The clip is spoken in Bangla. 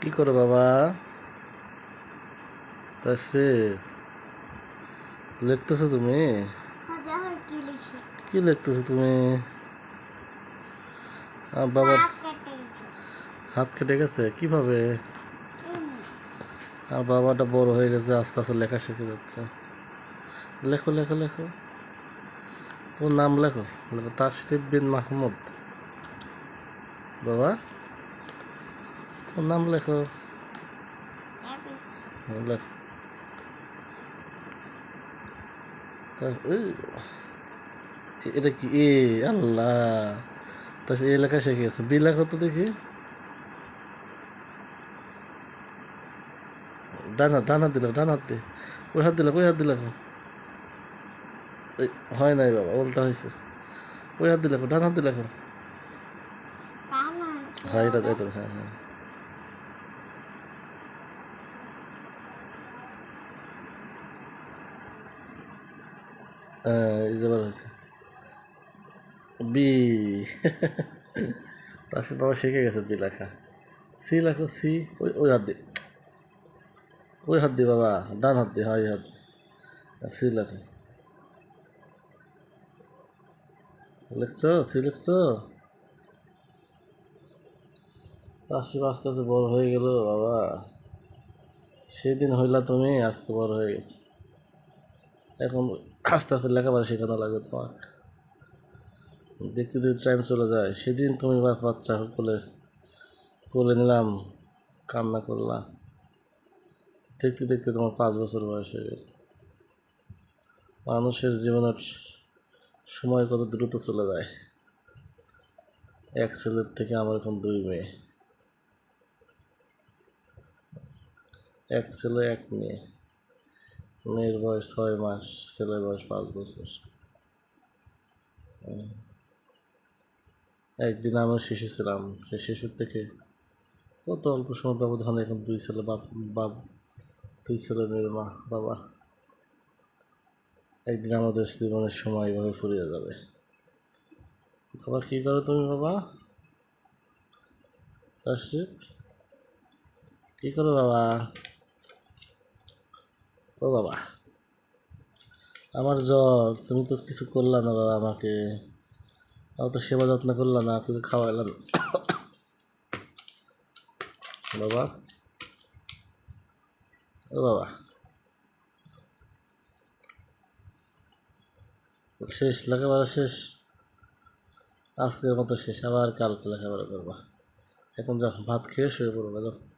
কি করো বাবা? তাশরিফ লিখতেছো তুমি? কি লিখতেছো তুমি? বাবার হাত কেটে গেছে। কীভাবে? আর বাবাটা বড় হয়ে গেছে আস্তে আস্তে লেখা শিখে যাচ্ছে। লেখো লেখো লেখো। ওর নাম লেখো। লেখো তাশরিফ বিন মাহমুদ। বাবা? নাম লেখো এ- এটা কি এ আল্লাহ তা এই লেখা শিখে গেছে বি লেখো তো দেখি ডান হাত ডান হাত দিল ডান হাত দিয়ে ওই হাত দিল ওই হাত দিল হয় নাই বাবা উল্টা হয়েছে ওই হাত দিল ডান হাত দিল হ্যাঁ এটা এটা হ্যাঁ হ্যাঁ হ্যাঁ, এই যে বার হয়েছে। বি তার সাথে বাবা শিখে গেছে বি লেখা। সি লেখো সি ওই ওই হাত দিয়ে। ওই হাত দিয়ে বাবা ডান হাত দিয়ে হ্যাঁ হাত সি লেখো। লিখছো? সি লিখছো? তাসিফ আস্তে আস্তে বড় হয়ে গেল বাবা। সেদিন হইলা তুমি আজকে বড় হয়ে গেছে। এখন আস্তে আস্তে লেখাপড়া শেখানো লাগবে তোমার দেখতে দেখতে টাইম চলে যায়। সেদিন তুমি বাচ্চা কোলে কোলে নিলাম, কান্না করলাম। দেখতে দেখতে তোমার পাঁচ বছর বয়স হয়ে গেল। মানুষের জীবনের সময় কত দ্রুত চলে যায়। এক ছেলের থেকে আমার এখন দুই মেয়ে। এক ছেলে, এক মেয়ে। মেয়ের বয়স ছয় মাস, ছেলের বয়স পাঁচ বছর। একদিন আমি শিশু ছিলাম সেই শিশুর থেকে কত অল্প সময় ব্যবধান এখন দুই ছেলে, বাপ বাপ, দুই ছেলে, মেয়ের মা, বাবা। একদিন আমাদের জীবনের সময় এভাবে ফুরিয়ে যাবে। বাবা, কী করো তুমি বাবা? তাশরিফ কী করো বাবা? ও বাবা। আমার জ্বর, তুমি তো কিছু করলা না বাবা আমাকে। আমার তো সেবা যত্ন করলা না কিছু খাওয়াইলাম বাবা। ও বাবা। শেষ, লেখাপড়া শেষ। আজকের মতো শেষ, আবার কালকে লেখাপড়া করবা। এখন যখন ভাত খেয়ে শুয়ে পড়বা যখন